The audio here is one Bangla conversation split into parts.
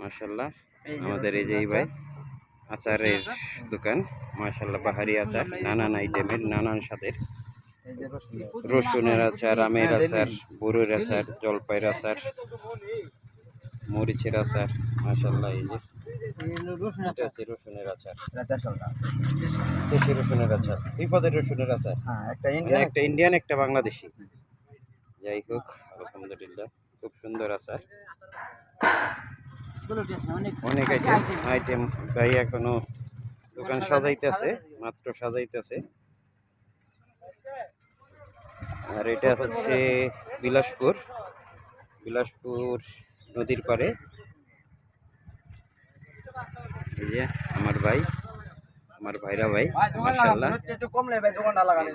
মাশাল্লাহ আমাদের এই যে এই ভাই আচারের দোকান। মাশাল্লাহ পাহাড়ি আচার নানান আইটেমের নানান স্বাদের। রসুন। রসুনের আচার আমের আচার বড়ুর আচার জলপাইয়ের আচার মরিচের আচার মাশাল্লাহ এই যে রসুনের আচার। দেশি রসুনের আচার দুই পদের রসুনের আচার। হ্যাঁ একটা মানে ইন্ডিয়ান একটা ইন্ডিয়ান একটা বাংলাদেশি। যাই হোক আলহামদুলিল্লাহ খুব সুন্দর আচার। অনেক আইটেম আইটেম ভাই এখনও দোকান সাজাইতেছে মাত্র সাজাইতেছে। আর এটা হচ্ছে বিলাসপুর বিলাসপুর নদীর পাড়ে। এই যে আমার ভাই আমার ভাইরা ভাই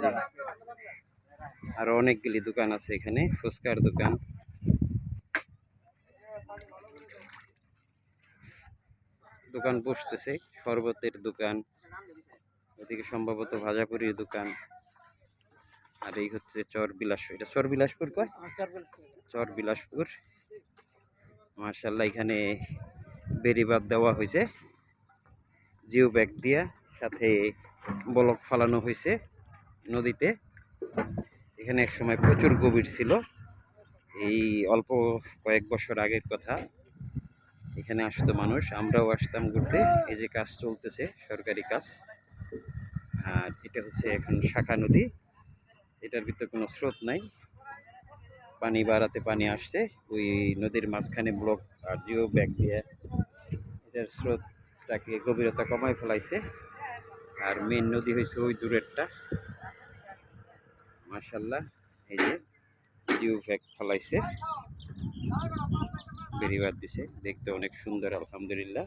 যাবে আরও অনেকগুলি দোকান আছে এখানে ফুচকার দোকান। দোকান বসতেছে শরবতের দোকান এদিকে সম্ভবত ভাজাপুরির দোকান আর এই হচ্ছে চর বিলাসপুর এটা চর বিলাসপুর কয় চর বিলাসপুর মার্শাল্লাহ এখানে বেরিবাদ দেওয়া হয়েছে জিও ব্যাগ দিয়া সাথে বলক ফালানো হয়েছে নদীতে। এখানে এক সময় প্রচুর গভীর ছিল এই অল্প কয়েক বছর আগের কথা। এখানে আসতো মানুষ, আমরাও আসতাম ঘুরতে। এই যে কাজ চলতেছে, সরকারি কাজ। আর এটা হচ্ছে এখন শাখা নদী। এটার ভিতরে কোনো স্রোত নাই। পানি বাড়াতে পানি আসছে। ওই নদীর মাঝখানে ব্লক আর জিও ব্যাগ দিয়ে এটার স্রোতটাকে গভীরতা কমায় ফেলাইছে। আর মেন নদী হয়েছে ওই দূরেরটা। মাশাল্লাহ এই যে জিও ব্যাগ ফেলাইছে। বেরিবার দিছে। দেখতে অনেক সুন্দর আলহামদুলিল্লাহ।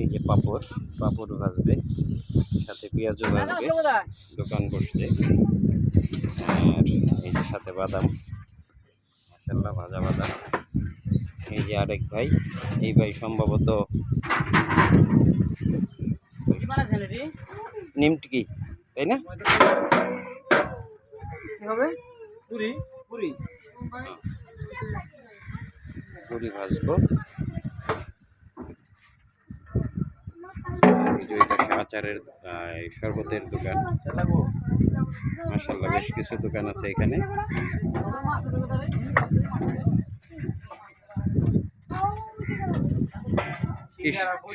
এই যে পাপড় পাপড় ভাজবে সাথে পেঁয়াজও ভাজবে দোকান বসছে আর এই যে সাথে বাদাম মাশাল্লাহ ভাজা বাদাম। এই যে আরেক ভাই এই ভাই সম্ভবত নিমটিকি তাই না? কি হবে? পুরি পুরি। পুরি ভাজবো। আচারের শরবতের দোকান। মাসাল্লাহ বেশ কিছু দোকান আছে এখানে।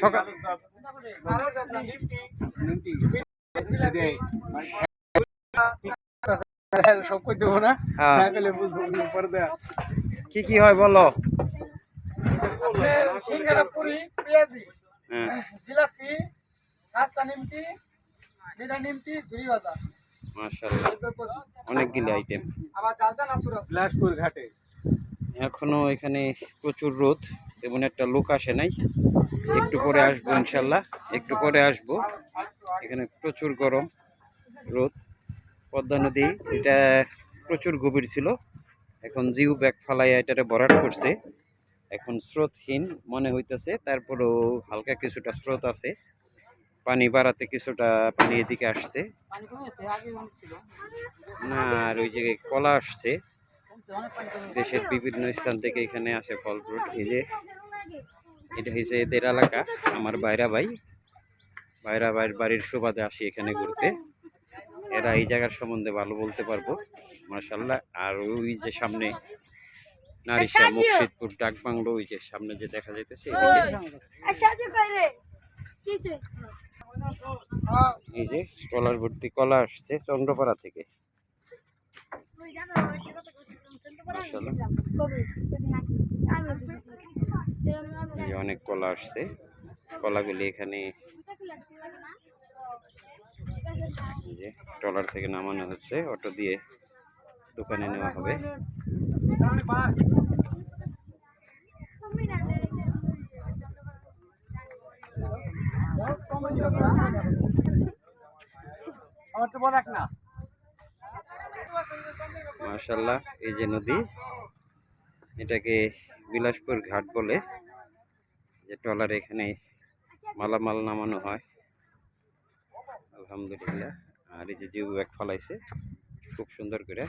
সকাল সব কই দেবো না। হ্যাঁ। না গেলে বুঝব না পরে দেয়া কি কি হয় বলো? সিঙ্গারা পুরি পেঁয়াজি হ্যাঁ। জিলাপি নাস্তা মিঠা ভাজা। অনেকগুলি আইটেম আবার বিলাসপুর ঘাটে। এখনও এখানে প্রচুর রোদ তেমন একটা লোক আসে নাই। একটু পরে আসব ইনশাল্লাহ একটু পরে আসব। এখানে প্রচুর গরম রোদ। পদ্মা নদী, এটা প্রচুর গভীর ছিল। এখন জিউ ব্যাগ ফালাইয়া এটারে ভরাট করছে। এখন স্রোতহীন মনে হইতেছে, তারপরেও হালকা কিছুটা স্রোত আছে। পানি বাড়াতে কিছুটা পানি এদিকে আসছে। না, আর ওই যে কলা আসছে। দেশের বিভিন্ন স্থান থেকে এখানে আসে ফল ফ্রুট। এই যে, এটা হয়েছে এদের এলাকা, আমার বাইরা ভাই। বাইরা ভাইয়ের বাড়ির সুবাদে আসি এখানে ঘুরতে। এরা এই জায়গার সম্বন্ধে ভালো বলতে পারব মার্শাল্লাহ আর ওই যে সামনে নারিশা মুর্শিদপুর ডাক বাংলো ওই যে সামনে যে দেখা যাইতেছে এই যে ট্রলার ভর্তি কলা আসছে চন্দ্রপাড়া থেকে। অনেক কলা আসছে। কলাগুলি এখানে যে ট্রলার থেকে নামানো হচ্ছে অটো দিয়ে দোকানে নেওয়া হবে। মার্শাল্লাহ এই যে নদী এটাকে বিলাসপুর ঘাট বলে যে ট্রলার এখানে মালামাল নামানো হয়। আলহামদুলিল্লাহ। আর এই যে জিও ব্যাগ ফলাইছে খুব সুন্দর করে।